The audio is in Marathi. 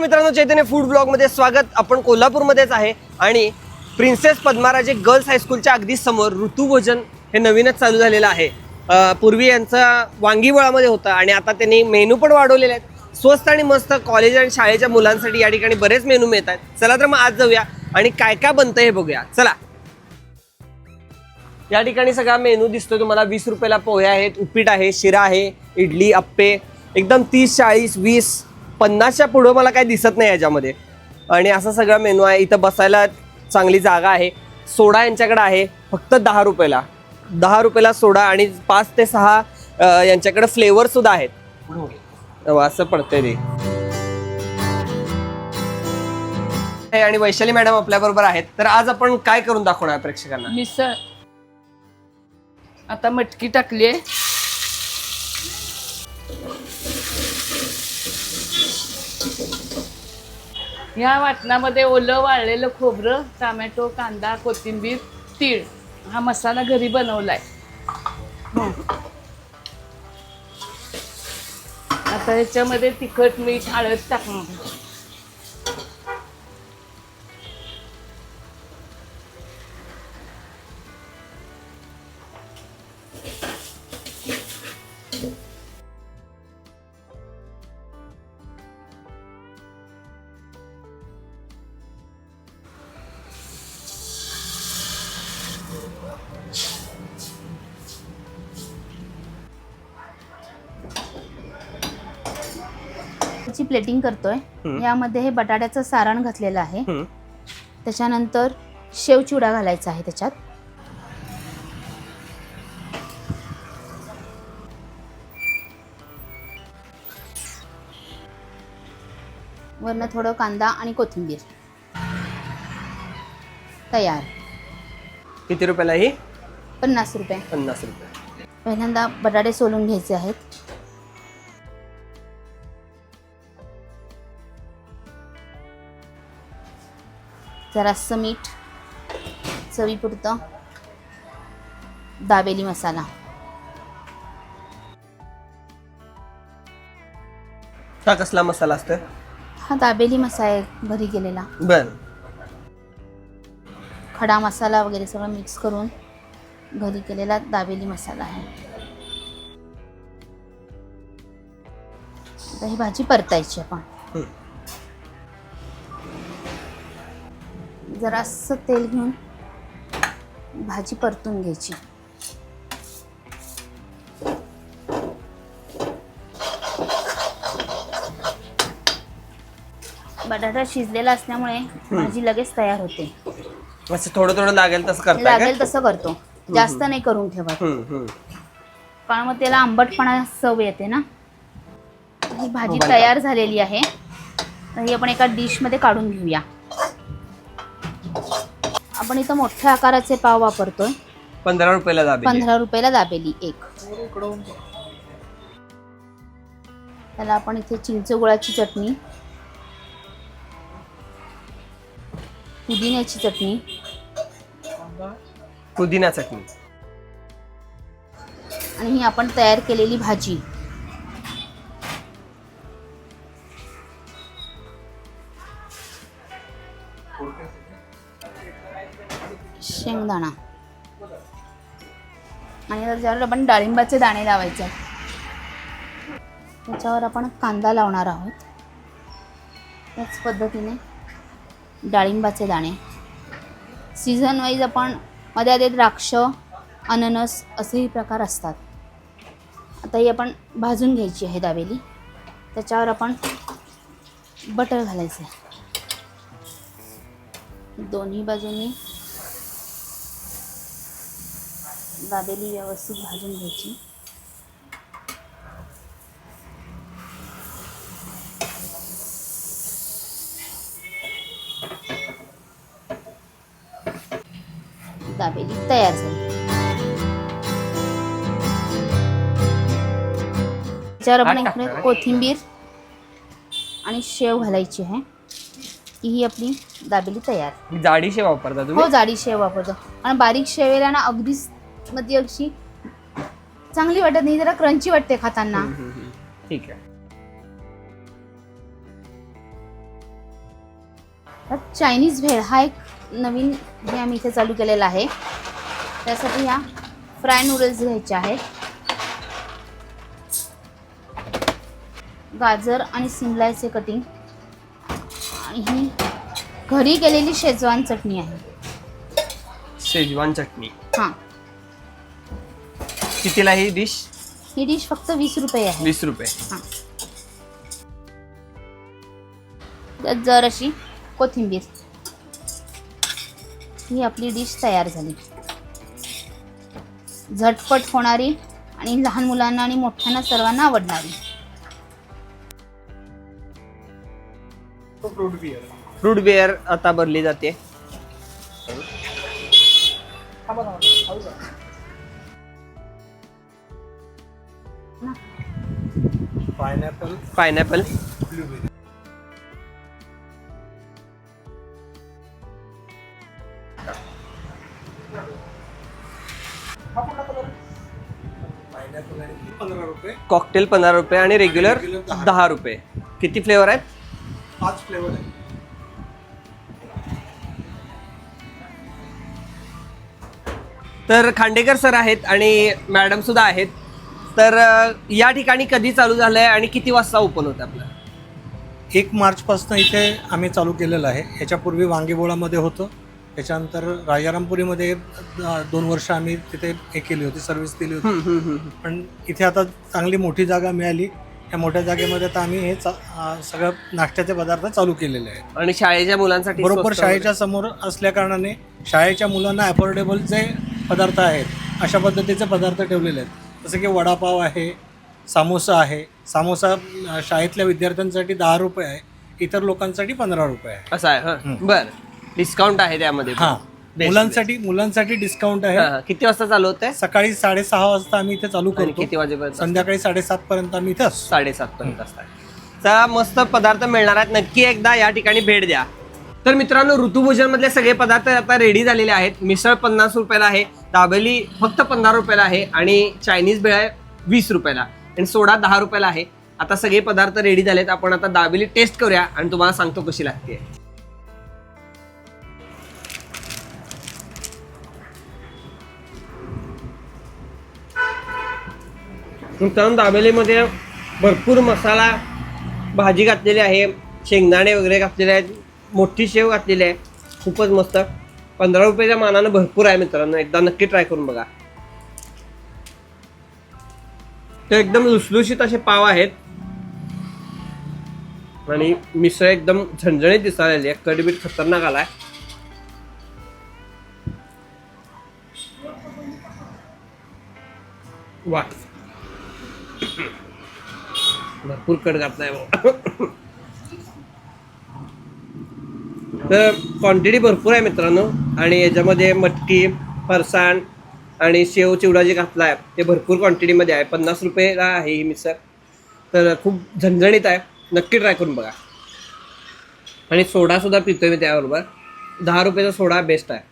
नमस्कार मित्रांनो चैतन्य फूड ब्लॉगमध्ये स्वागत. आपण कोल्हापूरमध्येच आहे आणि प्रिन्सेस पद्माराजे गर्ल्स हायस्कूलच्या अगदी समोर ऋतुभोजन हे नवीनच चालू झालेलं आहे. पूर्वी यांचा वांगीवळामध्ये होता आणि आता त्यांनी मेनू पण वाढवलेले आहेत. स्वस्त आणि मस्त कॉलेज आणि शाळेच्या मुलांसाठी या ठिकाणी बरेच मेनू मिळत आहेत चला तर मग आज जाऊया आणि काय काय बनतं हे बघूया. चला. या ठिकाणी सगळा मेनू दिसतोय तुम्हाला. वीस रुपयाला पोहे आहेत उपीट आहे शिरा आहे इडली अप्पे एकदम तीस चाळीस वीस पन्नासच्या पुढं मला काही दिसत नाही याच्यामध्ये. आणि असा सगळा मेनू आहे. इथं बसायला चांगली जागा आहे. सोडा यांच्याकडे आहे. फक्त दहा रुपयाला. दहा रुपयाला सोडा आणि पाच ते सहा यांच्याकडे फ्लेवर सुद्धा आहेत. असं पडतंय ते. आणि वैशाली मॅडम आपल्या बरोबर आहेत. तर आज आपण काय करून दाखवणार प्रेक्षकांना? मिसळ. आता मटकी टाकली आहे ह्या वाटणामध्ये ओलं वाळलेलं खोबरं टोमॅटो कांदा कोथिंबीर तीळ हा मसाला घरी बनवलाय. आहे आता ह्याच्यामध्ये तिखट मीठ हळद टाकणार. प्लेटिंग करतोय. हम्म. यामध्ये हे बटाट्याचं सारण घातलेलं आहे. हम्म. त्याच्यानंतर शेव चिवडा घालायचा आहे त्याच्यात. वरनं थोडं कांदा आणि कोथिंबीर. तयार. किती रुपयाला ही? पन्नास रुपये. पन्नास रुपये. पहिल्यांदा बटाटे सोलून घ्यायचे आहेत. जरासं मीठ चवीपुरतं दाबेली मसाला. हा कसला मसाला असतोय? हा दाबेली मसाला आहे घरी केलेला बर. खडा मसाला वगैरे सगळं मिक्स करून घरी केलेला दाबेली मसाला आहे. आता ही भाजी परतायची आपण. जरासं तेल घेऊन भाजी परतून घ्यायची. बटाटा शिजलेला असल्यामुळे भाजी लगेच तयार होते. असं थोडं थोडं लागेल तसं करताय का? लागेल तसं करतो. जास्त नाही करून ठेवत. हम्म, हम्म. कारण मग त्याला आंबटपणा चव येते ना? ही भाजी मोबाईल तयार झालेली आहे. तर ही आपण एका डिशमध्ये काढून घेऊया. आपण इथं मोठ्या आकाराचे पाव वापरतोय. पंधरा रुपयाला दाबेली. पंधरा रुपयाला दाबेली एक. त्याला आपण इथे चिंच गुळाची चटणी पुदिन्याची चटणी. पुदिना चटणी. आणि ही आपण तयार केलेली भाजी. दाणा. आणि त्याच्यावर आपण डाळिंबाचे दाणे लावायचे आहेत. त्याच्यावर आपण कांदा लावणार आहोत. त्याच पद्धतीने डाळिंबाचे दाणे. सीझन वाईज आपण मध्ये आधी द्राक्ष अननस असेही प्रकार असतात. आता ही आपण भाजून घ्यायची आहे दाबेली त्याच्यावर आपण बटर घालायचं आहे. दोन्ही बाजूनी दाबेली व्यवस्थित भाजून घ्यायची. दाबेली तयार झाली. त्याच्यावर आपण इकडे कोथिंबीर आणि शेव घालायची आहे. की ही आपली दाबेली तयार. जाडी शेव वापरता हो जाडी शेव वापरतो. आणि बारीक शेवेला ना अगदीच मध्ये अशी चांगली वाटत नाही जरा क्रंची वाटते खाताना. हम्म, हम्म, हम्म. ठीक आहे. चायनीज भेळ हा एक नवीन हे आम्ही इथे चालू केलेला आहे. त्यासाठी ह्या फ्राय नूडल्स घ्यायच्या आहेत. गाजर आणि सिमलाचे कटिंग आणि ही घरी केलेली शेजवान चटणी आहे. शेजवान चटणी. हां. कितीला ही डिश? ही डिश फक्त वीस रुपये आहे. वीस रुपये. हां. त्यात जर अशी कोथिंबीर. ही आपली डिश तयार झाली. झटपट होणारी आणि लहान मुलांना आणि मोठ्यांना सर्वांना आवडणारी. फ्रूट बिअर आता भरली जाते. पायनॅपल. पायनॅपल. ब्लूबेरी कॉकटेल पंधरा रुपये आणि रेग्युलर Regular दहा. रुपये. किती फ्लेवर आहेत? पाच फ्लेवर आहे तर खांडेकर सर आहेत आणि मॅडम सुद्धा आहेत. तर या ठिकाणी कधी चालू झालंय आणि किती वाजता ओपन होतं आपलं? एक मार्चपासून इथे आम्ही चालू केलेलं आहे. ह्याच्यापूर्वी वांगीबोळामध्ये होतं. त्याच्यानंतर राजारामपुरीमध्ये दोन वर्ष आम्ही तिथे हे केली होती सर्व्हिस दिली होती. पण इथे आता चांगली मोठी जागा मिळाली. या मोठ्या जागेमध्ये आता आम्ही हे सगळं नाश्त्याचे पदार्थ चालू केलेले आहेत. आणि शाळेच्या मुलांसाठी बरोबर शाळेच्या समोर असल्या कारणाने शाळेच्या मुलांना अफोर्डेबल जे पदार्थ आहेत अशा पद्धतीचे पदार्थ ठेवलेले आहेत. जसं की वडापाव आहे सामोसा आहे. सामोसा अ, शाळेतल्या विद्यार्थ्यांसाठी दहा रुपये आहे इतर लोकांसाठी पंधरा रुपये आहे. असं आहे हं. बर. डिस्काउंट आहे त्यामध्ये हां. Best, मुलांसाठी मुलांसाठी डिस्काउंट हां, आहे. हां. किती वाजता चालू होतंय? सकाळी साडेसहा वाजता आम्ही इथे चालू आणि करतो. किती वाजेपर्यंत संध्याकाळी साडेसात पर्यंत आम्ही इथं असतो. साडेसात पर्यंत असतात चला मस्त पदार्थ मिळणार आहेत. नक्की एकदा या ठिकाणी भेट द्या. तर मित्रांनो ऋतुभोजन मधले सगळे पदार्थ आता रेडी झालेले आहेत. मिसळ पन्नास रुपयाला आहे दाबेली फक्त पंधरा रुपयाला आहे आणि चायनीज भेळ आहे वीस रुपयाला. आणि सोडा दहा रुपयाला आहे. आता सगळे पदार्थ रेडी झालेत. आपण आता दाबेली टेस्ट करूया आणि तुम्हाला सांगतो कशी लागते. मित्रांनो दाबेलीमध्ये भरपूर मसाला भाजी घातलेली आहे शेंगदाणे वगैरे घातलेले आहेत. मोठी शेव घातलेली आहे. खूपच मस्त. पंधरा रुपयाच्या मानानं भरपूर आहे मित्रांनो. एकदा नक्की ट्राय करून बघा. ते एकदम लुसलुशीत असे पाव आहेत. आणि मिसळ एकदम झणझणीत दिसायला आहे. कडबीट खतरनाक आलाय. वा भरपूर कट घातलाय तर क्वांटिटी भरपूर आहे मित्रांनो. आणि याच्यामध्ये मटकी फरसाण आणि शेव चिवडा जे घातला आहे ते भरपूर क्वांटिटीमध्ये आहे. पन्नास रुपयेला आहे ही मिसळ. तर खूप झणझणीत आहे. नक्की ट्राय करून बघा. आणि सोडासुद्धा पितो मी त्याबरोबर. दहा रुपयाचा सोडा बेस्ट आहे.